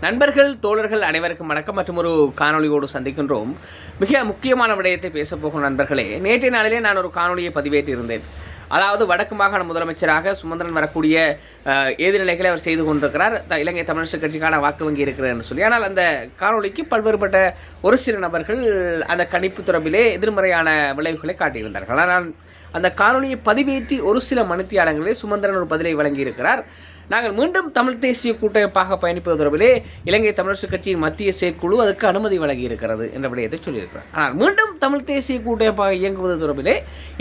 நண்பர்கள் தோழர்கள் அனைவருக்கும் வணக்கம். மற்றும் ஒரு காணொலியோடு சந்திக்கின்றோம். மிக முக்கியமான விடயத்தை பேசப்போகும் நண்பர்களே நேற்றைய நாளிலே நான் ஒரு காணொலியை பதிவேற்றிருந்தேன். அதாவது வடக்கு மாகாண முதலமைச்சராக சுமந்திரன் வரக்கூடிய எதிர்நிலைகளை ஏதுநிலைகளை அவர் செய்து கொண்டிருக்கிறார். த- இலங்கை தமிழரசு கட்சிக்கான வாக்கு வங்கி இருக்கிறார்னு சொல்லி. ஆனால் அந்த காணொளிக்கு பல்வேறுபட்ட ஒரு சில நபர்கள் அந்த கணிப்பு தொடர்பிலே எதிர்மறையான விளைவுகளை காட்டியிருந்தார்கள். ஆனால் அந்த காணொலியை பதிவேற்றி ஒரு சில மணித்தியாலங்களில் சுமந்திரன் ஒரு பதிலை வழங்கியிருக்கிறார். நாங்கள் மீண்டும் தமிழ் தேசிய கூட்டமைப்பாக பயணிப்பது தொடர்பிலே இலங்கை தமிழரசு கட்சியின் மத்திய செயற்குழு அதுக்கு அனுமதி வழங்கியிருக்கிறது என்ற விடயத்தை சொல்லியிருக்கிறார். ஆனால் மீண்டும் தமிழ் தேசிய கூட்டமைப்பாக இயங்குவது தொடர்பிலே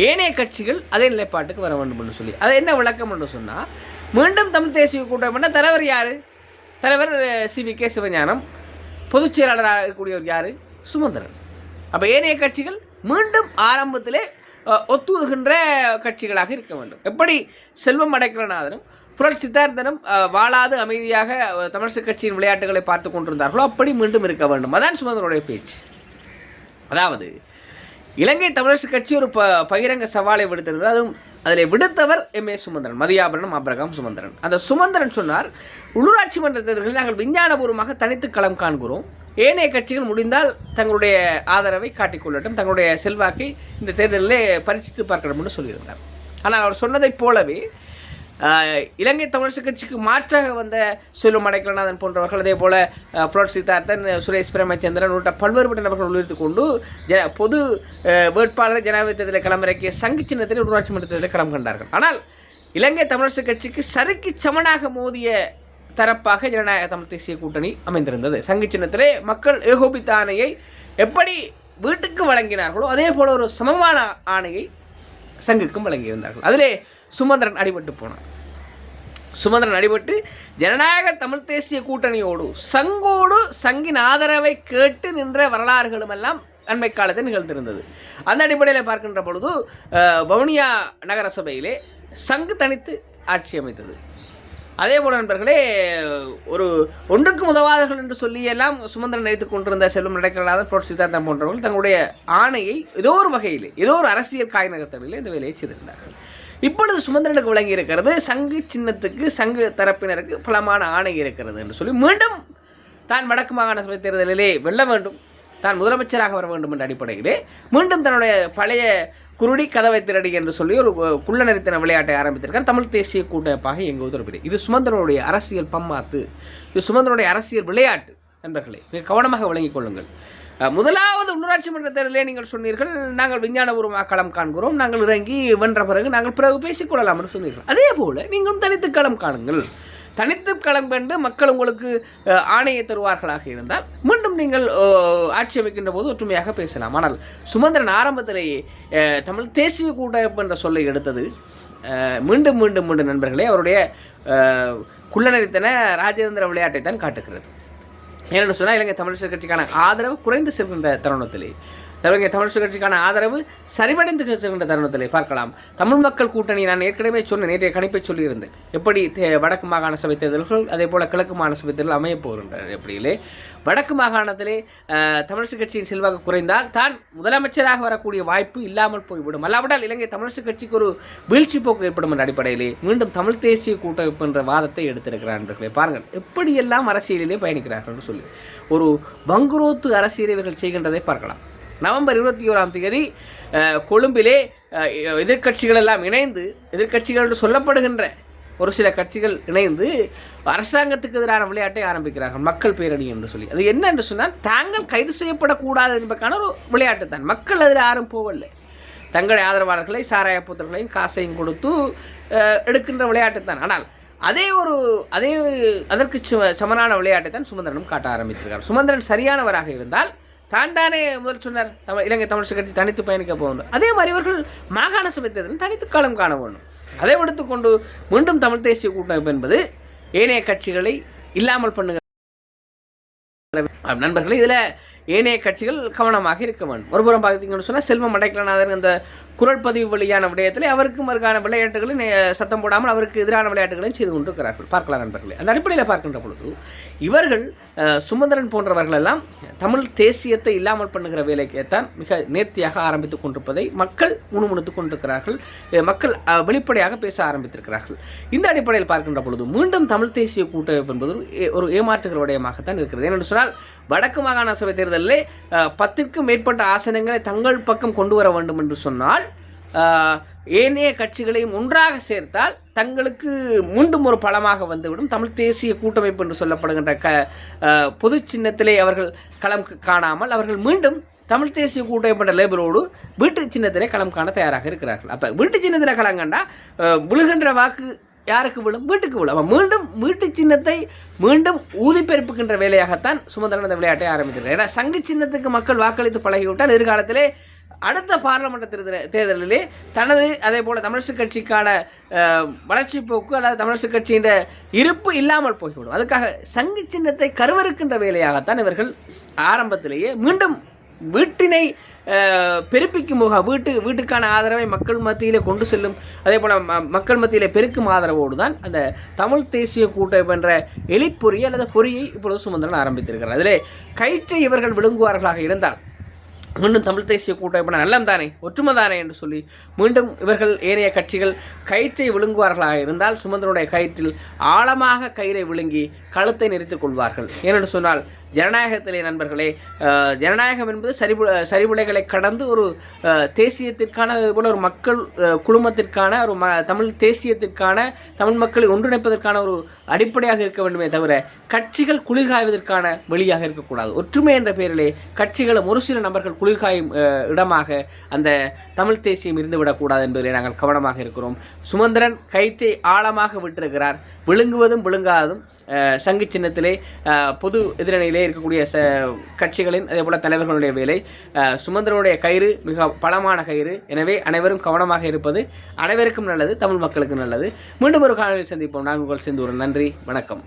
ஏனைய கட்சிகள் அதே நிலைப்பாட்டுக்கு வர வேண்டும் என்று சொல்லி அது என்ன விளக்கம் என்று சொன்னால் மீண்டும் தமிழ் தேசிய கூட்டமைப்புனா தலைவர் யார்? தலைவர் சி. வி. கே. சிவஞானம். பொதுச் செயலாளராக இருக்கக்கூடியவர் யார்? சுமந்திரன். அப்போ ஏனைய கட்சிகள் மீண்டும் ஆரம்பத்திலே ஒத்துவதுகின்ற கட்சிகளாக இருக்க வேண்டும். எப்படி செல்வம் அடைக்கலநாதனும் புரட்சி சித்தார்த்தனும் வாழாது அமைதியாக அஹ், தமிழரசு கட்சியின் விளையாட்டுகளை பார்த்து கொண்டிருந்தார்களோ அப்படி மீண்டும் இருக்க வேண்டும். அதான் சுமந்திரனுடைய பேச்சு. அதாவது இலங்கை தமிழரசு கட்சி ஒரு ப பகிரங்க சவாலை விடுத்திருந்தது. அதுவும் அதில் விடுத்தவர் M. A. Sumanthiran Mathiaparanam Abraham Sumanthiran. அந்த சுமந்திரன் சொன்னார் உள்ளூராட்சி மன்ற தேர்தல்களில் நாங்கள் விஞ்ஞானபூர்வமாக தனித்து களம் காண்கிறோம். ஏனைய கட்சிகள் முடிந்தால் தங்களுடைய ஆதரவை காட்டிக்கொள்ளட்டும் தங்களுடைய செல்வாக்கை இந்த தேர்தலிலே பரிசித்து பார்க்கணும்னு சொல்லியிருந்தார். ஆனால் அவர் சொன்னதைப் போலவே இலங்கை தமிழரசு கட்சிக்கு மாற்றாக வந்த செல்வம் மடைக்கலநாதன் போன்றவர்கள் அதே போல் புரோட் புலோட் சித்தார்த்தன் சுரேஷ் பிரேமச்சந்திரன் உள்ளிட்ட பல்வேறுபட்ட நபர்கள் உள்ளிருத்து கொண்டு ஜ பொது வேட்பாளர் ஜனாதிபதி தேர்தலில் களமிறக்கிய சங்கு சின்னத்தில் உள்ளாட்சி மன்ற தேர்தலில் களம் கண்டார்கள். ஆனால் இலங்கை தமிழரசு கட்சிக்கு சறுக்கு சமனாக மோதிய தரப்பாக ஜனநாயக தமிழ் தேசிய கூட்டணி அமைந்திருந்தது. சங்கு சின்னத்திலே மக்கள் ஏகோபித்த ஆணையை எப்படி வீட்டுக்கு வழங்கினார்களோ அதே போல் ஒரு சமமான ஆணையை சங்குக்கும் வழங்கியிருந்தார்கள். அதிலே சுமந்திரன் அடிபட்டு போனார் சுமந்திரன் அடிபட்டு ஜனநாயக தமிழ் தேசிய கூட்டணியோடு சங்கோடு சங்கின் ஆதரவை கேட்டு நின்ற வரலாறுகளும் எல்லாம் அண்மை காலத்தில் நிகழ்ந்திருந்தது. அந்த அடிப்படையில் பார்க்கின்ற பொழுது வவுனியா நகர சபையிலே சங்கு தனித்து ஆட்சி அமைத்தது. அதே போல நண்பர்களே ஒரு ஒன்றுக்கும் உதவாதர்கள் என்று சொல்லி எல்லாம் சுமந்திரன் நினைத்துக் கொண்டிருந்த செல்வம் நடக்கலாத புரட்சி சித்தாந்தம் போன்றவர்கள் தங்களுடைய ஆணையை ஏதோ ஒரு வகையில் ஏதோ ஒரு அரசியல் காய் நகர்த்தவில்லை இந்த வேலையை செய்திருந்தார்கள். இப்பொழுது சுமந்திரனுக்கு விளங்கி இருக்கிறது சங்கு சின்னத்துக்கு சங்கு தரப்பினருக்கு பலமான ஆணை இருக்கிறது என்று சொல்லி மீண்டும் தான் வடக்கு மாகாண சபை தேர்தலிலே வெல்ல வேண்டும். தான் முதலமைச்சராக வர வேண்டும் என்ற அடிப்படையிலே மீண்டும் தன்னுடைய பழைய குருடி கதவை திரடி என்று சொல்லி ஒரு குள்ள நிறுத்தின விளையாட்டை ஆரம்பித்திருக்கார் தமிழ் தேசிய கூட்டமைப்பாக எங்கள் தொடர்பிலே இது சுமந்திரனுடைய அரசியல் பம்மாத்து. இது சுமந்திரனுடைய அரசியல் விளையாட்டு நண்பர்களே. மிக கவனமாக விளங்கிக் கொள்ளுங்கள். முதலாவது உள்ளூராட்சி மன்ற தேர்தலே நீங்கள் சொன்னீர்கள். நாங்கள் விஞ்ஞானபூர்வமாக களம் காண்கிறோம். நாங்கள் இறங்கி வென்ற பிறகு நாங்கள் பிறகு பேசிக்கொள்ளலாம் என்று சொன்னீர்கள். அதே போல நீங்களும் தனித்து களம் காணுங்கள். தனித்து களம் கண்டு மக்கள் உங்களுக்கு ஆணையை தருவார்களாக இருந்தால் மீண்டும் நீங்கள் அஹ், ஆட்சி அமைக்கின்ற போது ஒற்றுமையாக பேசலாம். ஆனால் சுமந்திரன் ஆரம்பத்திலேயே தமிழ் தேசிய கூட்டமைப்பு என்ற சொல்லை எடுத்தது. மீண்டும் மீண்டும் மீண்டும் நண்பர்களே அவருடைய குள்ளநரித்தன ராஜேந்திர விளையாட்டை தான் காட்டுகிறது. ஏன்னு சொன்னால் இலங்கை தமிழர் கட்சிக்கான ஆதரவு குறைந்து செல்கின்ற தருணத்திலே. இலங்கை தமிழ் கட்சிக்கான ஆதரவு சரிவடைந்து செல்கின்ற தருணத்திலே பார்க்கலாம். தமிழ் மக்கள் கூட்டணி நான் ஏற்கனவே சொன்ன நேற்றைய கணிப்பை சொல்லியிருந்தேன். எப்படி தே- வடக்கு மாகாண சபை தேர்தல்கள் அதே போல் கிழக்கு மாகாண சபை தேர்தல் அமையப் போகின்றன எப்படியிலே வடக்கு மாகாணத்திலே அஹ், தமிழரசு கட்சியின் செல்வாக்கு குறைந்தால் தான் முதலமைச்சராக வரக்கூடிய வாய்ப்பு இல்லாமல் போய்விடும். அல்லாவிட்டால் இலங்கை தமிழரசு கட்சிக்கு ஒரு வீழ்ச்சி போக்கு ஏற்படும் என்ற அடிப்படையிலே மீண்டும் தமிழ் தேசிய கூட்டமைப்பு என்ற வாதத்தை எடுத்திருக்கிறார் என்று பாருங்கள் எப்படியெல்லாம் அரசியலிலே பயணிக்கிறார்கள் என்று சொல்லி. ஒரு வங்குரோத்து அரசியலை இவர்கள் செய்கின்றதை பார்க்கலாம். நவம்பர் இருபத்தி ஓராம் தேதி கொழும்பிலே எதிர்கட்சிகள் எதிர்க்கட்சிகள் எல்லாம் இணைந்து எதிர்க்கட்சிகள் என்று சொல்லப்படுகின்ற ஒரு சில கட்சிகள் இணைந்து அரசாங்கத்துக்கு எதிரான விளையாட்டை ஆரம்பிக்கிறார்கள் மக்கள் பேரணி என்று சொல்லி. அது என்ன என்று சொன்னால் தாங்கள் கைது செய்யப்படக்கூடாது என்பதற்கான ஒரு விளையாட்டு தான். மக்கள் அதில் யாரும் போகவில்லை. தங்களுடைய ஆதரவாளர்களை சாராய புத்தர்களையும் காசையும் கொடுத்து எடுக்கின்ற விளையாட்டு தான். ஆனால் அதே ஒரு அதே அதற்கு சமனான விளையாட்டை தான் சுமந்திரனும் காட்ட ஆரம்பித்திருக்கார் சுமந்திரன் சரியானவராக இருந்தால் தான் தானே முதல் சொன்னார். தமிழ் இலங்கை தமிழ் கட்சி தனித்து பயணிக்க போகணும். அதே மாதிரி இவர்கள் மாகாண சபை தேர்தலில் தனித்து காலம் காண வேண்டும் அதை எடுத்துக்கொண்டு மீண்டும் தமிழ் தேசிய கூட்டமைப்பு என்பது ஏனைய கட்சிகளை இல்லாமல் பண்ணுகிற நண்பர்களை இதில் ஏனைய கட்சிகள் கவனமாக இருக்க வேண்டும். ஒருபுறம் பார்த்தீங்கன்னு சொன்னால் செல்வம் அடைக்கலநாதன் அந்த குரல் பதிவு வழியான விடயத்தில் அவருக்கு மறுக்கான விளையாட்டுகளை சத்தம் போடாமல் அவருக்கு எதிரான விளையாட்டுகளையும் செய்து கொண்டிருக்கிறார்கள். பார்க்கலாம் நண்பர்களே. அந்த அடிப்படையில் பார்க்கின்ற பொழுது இவர்கள் சுமந்திரன் போன்றவர்கள் எல்லாம் தமிழ் தேசியத்தை இல்லாமல் பண்ணுகிற வேலைக்குத்தான் மிக நேர்த்தியாக ஆரம்பித்துக் கொண்டிருப்பதை மக்கள் முணுமுணுத்துக் கொண்டிருக்கிறார்கள். மக்கள் வெளிப்படையாக பேச ஆரம்பித்திருக்கிறார்கள். இந்த அடிப்படையில் பார்க்கின்ற பொழுது மீண்டும் தமிழ் தேசிய கூட்டமைப்பு என்பது ஒரு ஏ- ஒரு ஏமாற்றுகிற விடயமாகத்தான் இருக்கிறது. ஏனென்று சொன்னால் வடக்கு மாகாண சபை தேர்தலில் பத்திற்கும் மேற்பட்ட ஆசனங்களை தங்கள் பக்கம் கொண்டு வர வேண்டும் என்று சொன்னால் ஏனைய கட்சிகளையும் ஒன்றாக சேர்த்தால் தங்களுக்கு மீண்டும் ஒரு பலமாக வந்துவிடும். தமிழ் தேசிய கூட்டமைப்பு என்று சொல்லப்படுகின்ற க பொது சின்னத்திலே அவர்கள் களம் காணாமல் அவர்கள் மீண்டும் தமிழ் தேசிய கூட்டமைப்பு என்ற லேபரோடு வீட்டு சின்னத்திலே களம் காண தயாராக இருக்கிறார்கள். அப்போ வீட்டு சின்னத்தில் களம் கண்டால் விழுகின்ற வாக்கு யாருக்கு விழும்? வீட்டுக்கு விழும். அவன் மீண்டும் வீட்டு சின்னத்தை மீண்டும் ஊதி வேலையாகத்தான் சுமந்திரன் அந்த விளையாட்டை ஆரம்பித்திருக்கிறார். ஏன்னா சங்கு சின்னத்துக்கு மக்கள் வாக்களித்து பழகிவிட்டால் எதிர்காலத்திலே அடுத்த பாராளுமன்ற தேர்தல் தேர்தலிலே தனது அதே போல் தமிழரசு கட்சிக்கான வளர்ச்சி போக்கு அல்லது தமிழரசு கட்சியின் இருப்பு இல்லாமல் போய்விடும். அதுக்காக சங்கு சின்னத்தை கருவறுக்கின்ற வேலையாகத்தான் இவர்கள் ஆரம்பத்திலேயே மீண்டும் வீட்டினை பெருப்பிக்கும் முக வீட்டு வீட்டுக்கான ஆதரவை மக்கள் மத்தியிலே கொண்டு செல்லும் அதே போல் மக்கள் மத்தியிலே பெருக்கும் ஆதரவோடு தான் அந்த தமிழ் தேசிய கூட்டம் என்ற எலிப்பொறியை அல்லது பொறியை இப்பொழுது சுமந்திரன் ஆரம்பித்திருக்கிறார். அதிலே கயிற்றை இவர்கள் விழுங்குவார்களாக இருந்தால் மீண்டும் தமிழ் தேசிய கூட்டமைப்பு நல்லம் தானே ஒற்றுமை தானே என்று சொல்லி மீண்டும் இவர்கள் ஏனைய கட்சிகள் கயிற்றை விழுங்குவார்களாக இருந்தால் சுமந்திரனுடைய கயிற்றில் ஆழமாக கயிறை விழுங்கி கழுத்தை நெறித்துக் கொள்வார்கள். ஏனென்று சொன்னால் ஜனநாயகத்திலே நண்பர்களே ஜனநாயகம் என்பது சரிபு சரிபுலைகளை கடந்து ஒரு தேசியத்திற்கான போல ஒரு மக்கள் குழுமத்திற்கான ஒரு ம தமிழ் தேசியத்திற்கான தமிழ் மக்களை ஒன்றிணைப்பதற்கான ஒரு அடிப்படையாக இருக்க வேண்டுமே தவிர கட்சிகள் குளிர்காய்வதற்கான வெளியாக இருக்கக்கூடாது. ஒற்றுமை என்ற பெயரிலே கட்சிகளும் ஒரு சில நபர்கள் குளிர்காயும் இடமாக அந்த தமிழ் தேசியம் இருந்து விடக்கூடாது என்பதிலே நாங்கள் கவனமாக இருக்கிறோம். சுமந்திரன் கயிற்றை ஆழமாக விட்டிருக்கிறார். விழுங்குவதும் விழுங்காததும் சங்கு சின்னத்திலே பொது எதிரணியிலே இருக்கக்கூடிய ச கட்சிகளின் அதே போல தலைவர்களுடைய வேலை. சுமந்திரனுடைய கயிறு மிக பலமான கயிறு. எனவே அனைவரும் கவனமாக இருப்பது அனைவருக்கும் நல்லது தமிழ் மக்களுக்கு நல்லது. மீண்டும் ஒரு காணொலி சந்திப்போம். நான் உங்கள் செந்தூரன். நன்றி வணக்கம்.